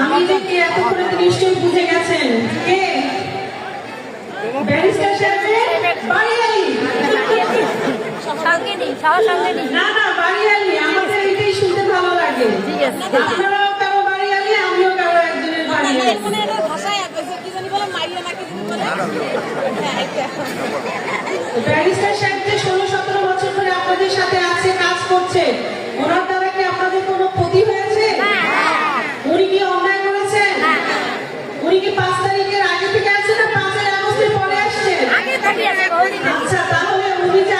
আমি যে কে এত নিশ্চয়ই বুঝে গেছেন। কে? ব্যারিস্টার সাহেবের বাড়িয়ালি। সঙ্গে ভাষায় এক জানি বলে মারিয়া নাকি বলে। ষোলোশো আচ্ছা তাহলে উনি যে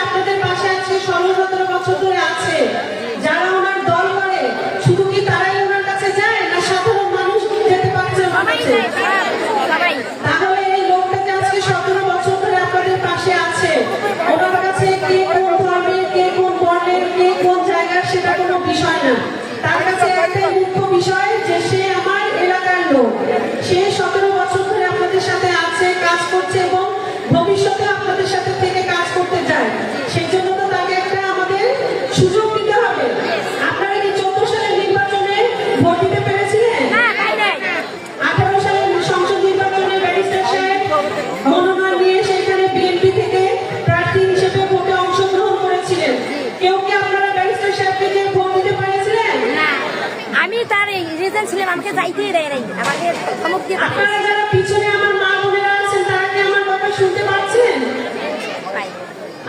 আমাকে যাইতে দেয় নাই আমাকে ধমক দিয়ে আপনারা যারা পিছনে আমার মা বোনেরা আছেন তারা কি আমার কথা শুনতে পাচ্ছেন?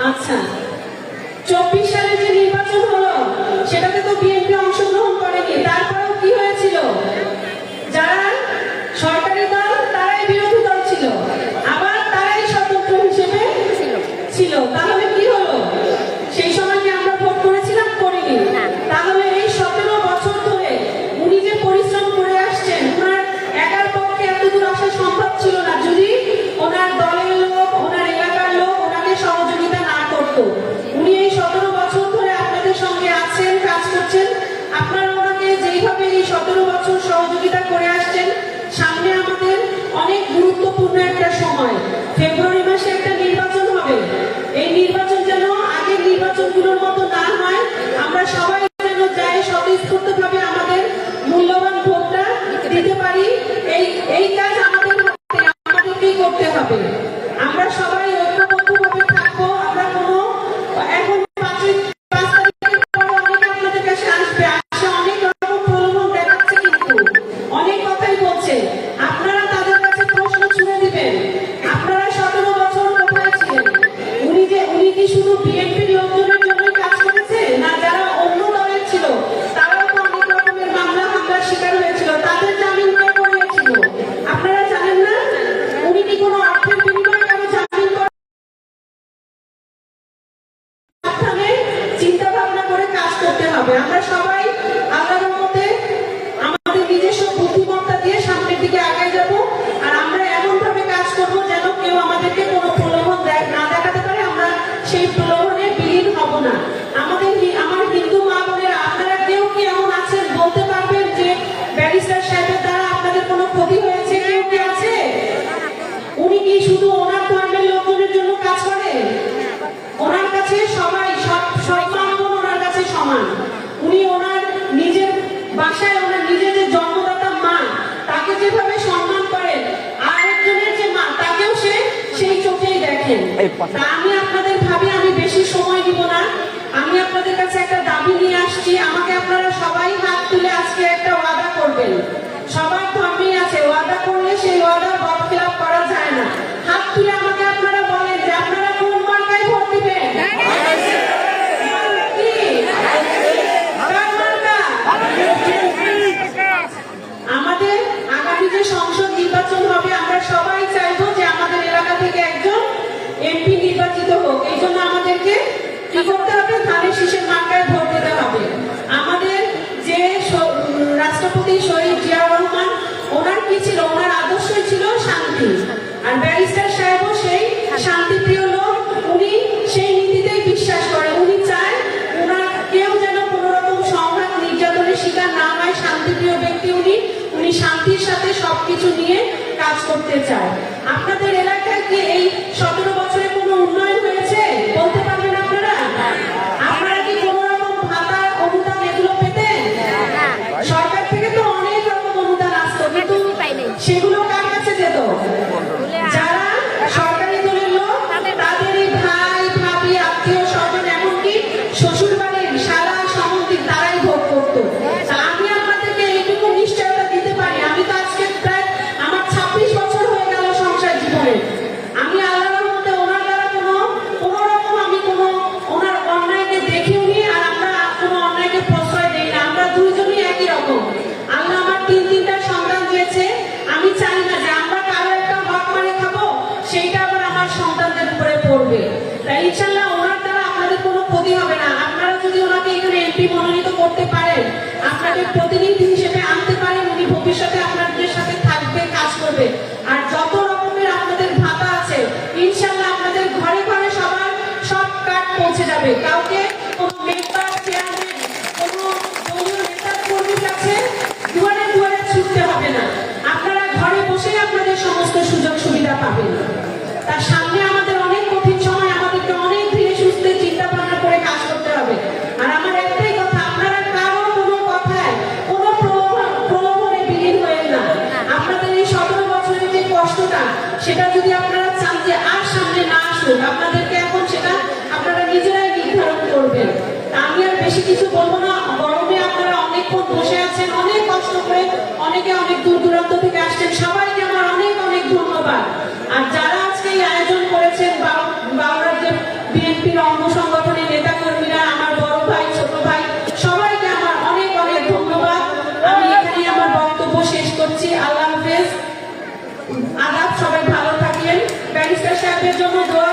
আচ্ছা। চব্বিশ সালে যে নির্বাচন হলো সেটাতে তো বিয়ে একটা সময়। ফেব্রুয়ারি মাসে একটা নির্বাচন হবে। এই নির্বাচন যেন আগের নির্বাচনগুলোর মতো MP ক্ষতি হয়েছে কেউ কি আছে? উনি কি শুধু ওনার ধর্মের লোকজনের জন্য কাজ করে? ওনার কাছে সবাই সব সম্মান ওনার কাছে সমান। উনি ওনার নিজের বাসায় ওনার নিজের যে জন্মদাতা মা তাকে যেভাবে সম্মান করেন আরেকজনের যে মা তাকেও সে সেই চোখেই দেখেন। আমি আপনাদের ভাবি আমি বেশি সময় দিব না। আমি আপনাদের কাছে একটা দাবি নিয়ে আসছি আমাকে আপনারা কি করতে হবে ধানের শীষের মার্কায় ভোট দিতে হবে। আমাদের যে রাষ্ট্রপতি শহীদ জিয়া রহমান, ওনার কি ছিল? ওনার আদর্শই ছিল শান্তি। আর ব্যারিস্টার সাহেবও সেই শান্তিপ্রিয় প্রতিনিধি হিসেবে আনতে পারেন, উনি ভবিষ্যতে আপনাদের সাথে থাকবে, কাজ করবে। আর যত রকমের আপনাদের ভাতা আছে, ইনশাল্লাহ আপনাদের ঘরে ঘরে সবার সব কার্ড পৌঁছে যাবে। কাউকে অনেকে অনেক দূর দূরান্ত থেকে আসছেন। সবাইকে আমার অনেক অনেক ধন্যবাদ। আর যারা আজকে এই আয়োজন করেছেন, বাউ- বাউরার বিএনপির অঙ্গ সংগঠনের নেতা কর্মীরা আমার বড় ভাই, ছোট ভাই, সবাইকে আমার অনেক অনেক ধন্যবাদ। আমি এখানে আমার বক্তব্য শেষ করছি। আল্লাহ হাফেজ। আদাব, সবাই ভালো থাকলেন ব্যারিস্টার সাহেবের জন্য দোয়া